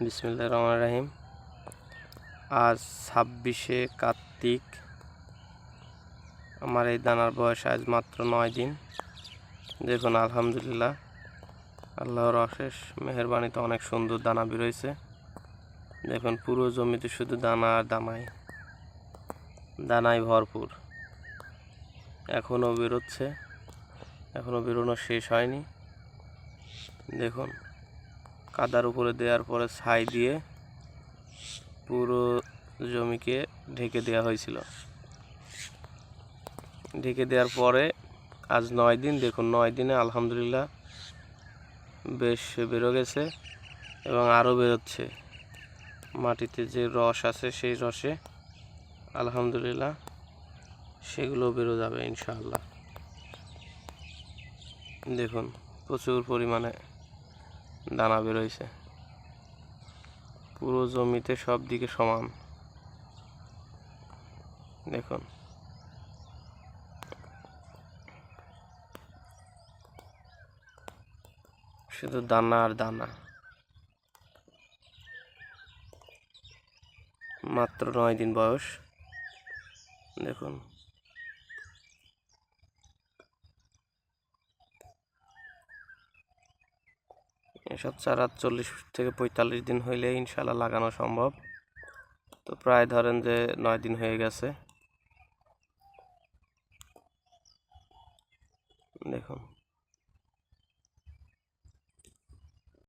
বিসমুল্লাহ রহমান রাহিম। আজ ছাব্বিশে কার্তিক। আমার এই দানার বয়স আজ মাত্র নয় দিন। দেখুন, আলহামদুলিল্লাহ, আল্লাহর অশেষ মেহরবানিতে অনেক সুন্দর দানা বেরোইছে দেখুন, পুরো জমিতে শুধু দানা আর দানাই। দানায় ভরপুর। এখনও বেরোচ্ছে। এখনও বেরোনো শেষ হয়নি। দেখুন কাদার উপরে দেওয়ার পরে ছাই দিয়ে পুরো জমিকে ঢেকে দেওয়া হয়েছিল। ঢেকে দেওয়ার পরে আজ নয় দিন, দেখুন নয় দিনে আলহামদুলিল্লাহ বেশ বেরো গেছে এবং আরও বেরোচ্ছে। মাটিতে যে রস আছে সেই রসে আলহামদুলিল্লাহ সেগুলো বেরো যাবে ইনশাআল্লাহ। দেখুন প্রচুর পরিমাণে দানা বেরোইছে। পুরো জমিতে সব দিকে সমান। দেখুন। শুধু দানা আর দানা। মাত্র নয় দিন বয়স। দেখুন। এসব চারা চল্লিশ থেকে পঁয়তাল্লিশ দিন হইলে ইনশাল্লাহ লাগানো সম্ভব। তো প্রায় ধরেন যে নয় দিন হয়ে গেছে। দেখুন।